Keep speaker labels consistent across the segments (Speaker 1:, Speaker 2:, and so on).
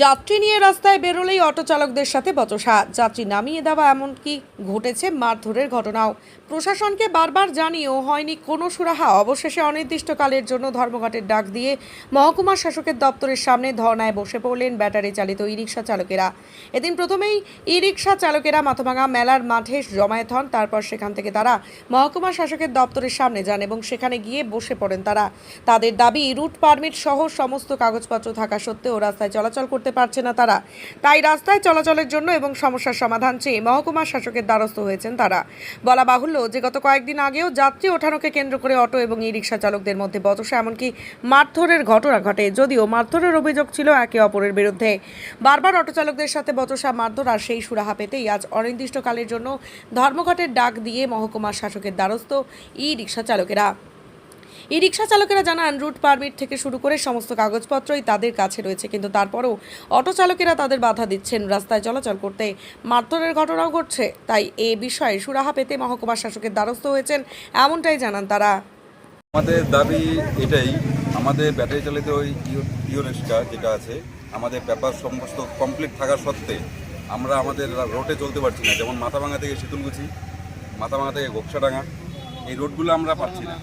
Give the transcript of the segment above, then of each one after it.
Speaker 1: যাত্রী নিয়ে রাস্তায় বেরোলেই অটো চালকদের সাথে বচসা। যাত্রী নামিয়ে দেওয়া এমনকি ঘটেছে মারধরের ঘটনাও। প্রশাসনকে বারবার জানিয়েও হয়নি কোনো সুরাহা। অবশেষে অনির্দিষ্টকালের জন্য ধর্মঘটের ডাক দিয়ে মহকুমা শাসকের দপ্তরের সামনে ধর্নায় বসে পড়লেন ব্যাটারি চালিত ই রিক্সা চালকেরা। এদিন প্রথমেই ই রিক্সা চালকেরা মাথাভাঙা মেলার মাঠে জমায়েত হন। তারপর সেখান থেকে তারা মহকুমা শাসকের দপ্তরের সামনে যান এবং সেখানে গিয়ে বসে পড়েন তারা। তাদের দাবি, রুট পারমিট সহ সমস্ত কাগজপত্র থাকা সত্ত্বেও রাস্তায় চলাচল করতে পারছে না তারা। তাই রাস্তায় চলাচলের জন্য এবং সমস্যার সমাধান চেয়ে মহকুমা শাসকের দ্বারস্থ হয়েছেন তারা। বলা বাহুল্য যে গত কয়েকদিন আগেও যাত্রী ওঠানোকে কেন্দ্র করে অটো এবং ই রিক্সা চালকদের মধ্যে বচসা, এমনকি মারধরের ঘটনা ঘটে, যদিও মারধরের অভিযোগ ছিল একে অপরের বিরুদ্ধে। বারবার অটো চালকদের সাথে বচসা, মারধর আর সেই সুরাহা পেতেই আজ অনির্দিষ্টকালের জন্য ধর্মঘটের ডাক দিয়ে মহকুমা শাসকের দ্বারস্থ ই রিক্সা চালকেরা। ই রিক্সা চালকেরা জানান, রুট পারমিট থেকে শুরু করে সমস্ত কাগজপত্রই তাদের কাছে রয়েছে, কিন্তু তারপরেও অটো চালকেরা তাদের বাধা দিচ্ছেন রাস্তায় চলাচল করতে। মারধরের ঘটনাও ঘটছে, তাই এ বিষয়ে সুরাহা পেতে মহকুমা শাসকের দ্বারস্থ হয়েছেন, এমনটাই জানান তারা।
Speaker 2: আমাদের দাবি এটাই, আমাদের ব্যাটারি চালিত ওই রিক্সা যেটা আছে, আমাদের পেপার সমস্ত কমপ্লিট থাকা সত্ত্বে আমরা আমাদের রোডে চলতে পারছি না। যেমন মাথাভাঙা থেকে শীতলকুচি, মাথাভাঙা থেকে গোপসাডাঙ্গা, এই রোডগুলো আমরা পাচ্ছি না।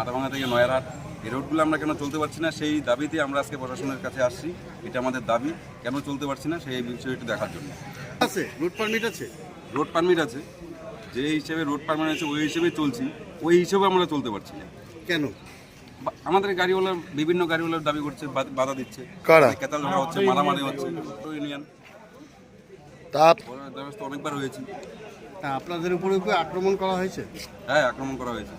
Speaker 2: মাথাভাঙা থেকে নয়ারহাট এই রোডগুলো আমরা কেন চলতে পারছি না? সেই দাবিতে আমরা আজকে প্রশাসনের কাছে আসছি। এটা আমাদের দাবি। কেন চলতে পারছি না? সেই বিষয়টি দেখার জন্য।
Speaker 3: আছে রোড পারমিট আছে।
Speaker 2: রোড পারমিট আছে। যে হিসেবে রোড পারমিট আছে ওই হিসেবে চলছি। ওই হিসেবে আমরা চলতে পারছি না।
Speaker 3: কেন?
Speaker 2: বা- আমাদের গাড়িওয়ালা বিভিন্ন গাড়িওয়ালার দাবি করছে বা- বাধা দিচ্ছে।
Speaker 3: কারা?
Speaker 2: কেতাল ধরা হচ্ছে মারামারি হচ্ছে। ইউনিয়ন
Speaker 3: তা
Speaker 2: অনেকবার হয়েছে।
Speaker 3: আপনাদের উপরে কি আক্রমণ করা হয়েছে?
Speaker 2: হ্যাঁ আক্রমণ করা হয়েছে।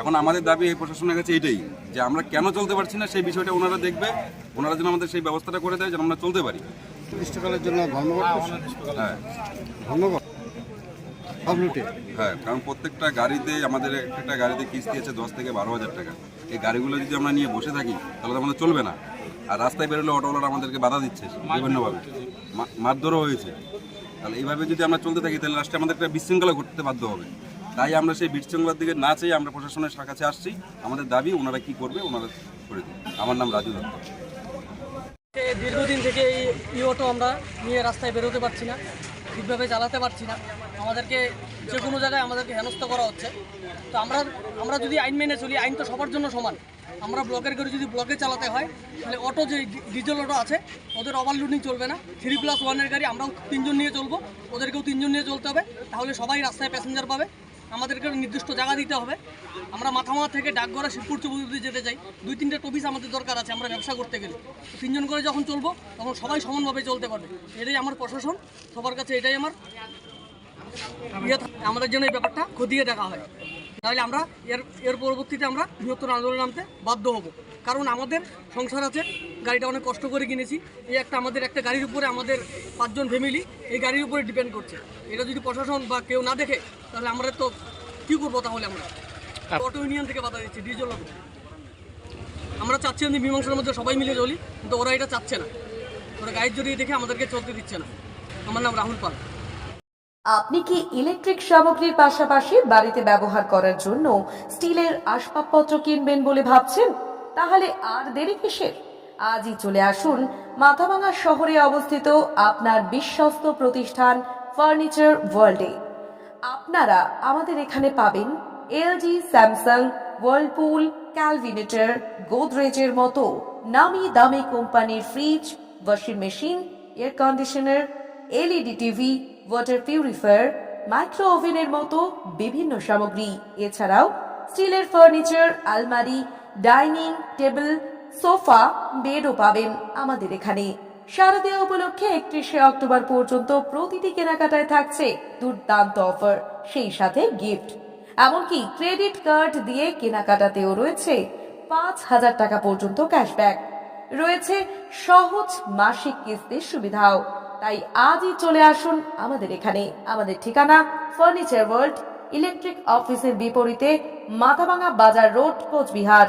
Speaker 2: এখন আমাদের দাবি এই প্রশাসনের কাছে এটাই যে আমরা কেন চলতে পারছি না সেই বিষয়টা ওনারা দেখবে ওনারা যেন আমাদের সেই ব্যবস্থাটা করে দেয় যেন আমরা চলতে পারি।
Speaker 3: গ্রীষ্মকালের জন্য ধর্মঘট?
Speaker 2: হ্যাঁ
Speaker 3: ধর্মঘট
Speaker 2: হ্যাঁ কারণ প্রত্যেকটা গাড়িতে আমাদের একটা গাড়িতে কিস্তি আছে দশ থেকে বারো হাজার টাকা। এই গাড়িগুলো যদি আমরা নিয়ে বসে থাকি তাহলে তো আমাদের চলবে না। আর রাস্তায় বেরোলে অটোওয়ালারা আমাদেরকে বাধা দিচ্ছে বিভিন্নভাবে। মারধরও হয়েছে। তাহলে এইভাবে যদি আমরা চলতে থাকি, তাহলে লাস্টে আমাদের একটা বিশৃঙ্খলা ঘটতে বাধ্য হবে। তাই আমরা সেই বিশৃঙ্খলার দিকে না চাই আমরা প্রশাসনের কাছে আসছি। আমাদের দাবি, ওনারা কি করবে, ওনারা করে দিন আমার নাম রাজু দত্ত।
Speaker 4: দীর্ঘদিন থেকে এই ই অটো আমরা নিয়ে রাস্তায় বেরোতে পারছি না, ঠিকভাবে চালাতে পারছি না। আমাদেরকে যে কোনো জায়গায় আমাদেরকে হেনস্থ করা হচ্ছে। তো আমরা আমরা যদি আইন মেনে চলি, আইন তো সবার জন্য সমান। আমরা ব্লকের গাড়ি যদি ব্লকে চালাতে হয়, তাহলে অটো যে ডিজেল অটো আছে, ওদের ওভারলোডিং চলবে না। থ্রি প্লাস ওয়ানের গাড়ি আমরাও তিনজন নিয়ে চলবো, ওদেরকেও তিনজন নিয়ে চলতে হবে, তাহলে সবাই রাস্তায় প্যাসেঞ্জার পাবে। আমাদেরকে নির্দিষ্ট জায়গা দিতে হবে। আমরা মাথামাথা থেকে ডাকগড়া শিবপুর চৌধুরী যেতে চাই। দুই, তিনটে টপিস আমাদের দরকার আছে, আমরা ব্যবসা করতে গেলে। তিনজন করে যখন চলবো, তখন সবাই সমানভাবে চলতে পারবে। এটাই আমার প্রশাসন, সবার কাছে এটাই আমার। ইয়ে আমাদের জন্য এই ব্যাপারটা খতিয়ে দেখা হয়। তাহলে আমরা এর এর পরবর্তীতে আমরা বৃহত্তর আন্দোলন নামতে বাধ্য হব। কারণ আমাদের সংসার আছে গাড়িটা অনেক কষ্ট করে কিনেছি। এই একটা আমাদের একটা গাড়ির উপরে আমাদের পাঁচজন ফ্যামিলি এই গাড়ির উপরে ডিপেন্ড করছে। এটা যদি প্রশাসন বা কেউ না দেখে তাহলে আমরা তো কী করব তাহলে আমরা? অটো ইউনিয়ন থেকে বাধা দিচ্ছি ডিজেল অটো আমরা চাচ্ছি আমি মীমাংসার মধ্যে সবাই মিলে চলি কিন্তু ওরা এটা চাচ্ছে না। ওরা গাইড জড়িয়ে দেখে আমাদেরকে চলতে দিচ্ছে না। আমার নাম রাহুল পাল।
Speaker 1: আপনি কি ইলেকট্রিক সামগ্রীর পাশাপাশি বাড়িতে ব্যবহার করার জন্য স্টিলের আসবাবপত্র কিনবেন বলে ভাবছেন? তাহলে আর দেরি কিসের? আজই চলে আসুন মাথাভাঙা শহরে অবস্থিত আপনার বিশ্বস্ত প্রতিষ্ঠান ফার্নিচার ওয়ার্ল্ডে। আপনারা আমাদের এখানে পাবেন এলজি, স্যামসাং ওয়ার্লপুল ক্যালভিনেটর, গোদরেজের মতো নামি দামি কোম্পানির fridge, washing machine, air conditioner, LED TV water purifier micro ওভেনের মতো বিভিন্ন সামগ্রী। এছাড়াও স্টিলের ফার্নিচার আলমারি ডাইনিং টেবিল সোফা বেডও পাবেন আমাদের এখানে। শারদীয় উপলক্ষে একত্রিশে অক্টোবর পর্যন্ত প্রতিটি কেনাকাটায় থাকছে দুর্দান্ত অফার সেই সাথে গিফট এমনকি ক্রেডিট কার্ড দিয়ে কেনাকাটাতেও রয়েছে পাঁচ হাজার টাকা পর্যন্ত ক্যাশব্যাক রয়েছে সহজ মাসিক কিস্তির সুবিধাও। তাই আজই চলে আসুন আমাদের এখানে। আমাদের ঠিকানা ফার্নিচার ওয়ার্ল্ড ইলেকট্রিক অফিসের বিপরীতে মাথাভাঙা বাজার road Cooch Behar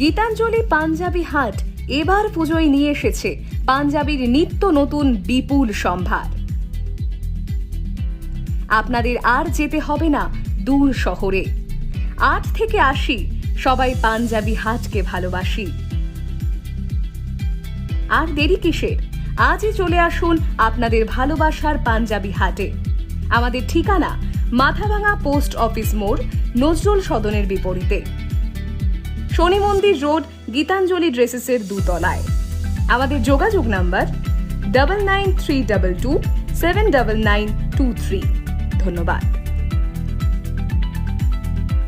Speaker 5: Gitanjali Punjabi Haat এবার পুজোয় নিয়ে এসেছে পাঞ্জাবির নিত্য নতুন বিপুল সম্ভার। আপনাদের আর যেতে হবে না দূর শহরে। আট থেকে আশি, সবাই পাঞ্জাবি হাটকে ভালোবাসি। আর দেরি কিসের? আজই চলে আসুন আপনাদের ভালোবাসার পাঞ্জাবি হাটে। আমাদের ঠিকানা মাথাভাঙা পোস্ট অফিস মোড়, নজরুল সদনের বিপরীতে। শনি মন্দির রোড গীতাঞ্জলি ড্রেসেসের দুতলায়। আমাদের যোগাযোগ number double nine three double two seven double nine two three ধন্যবাদ।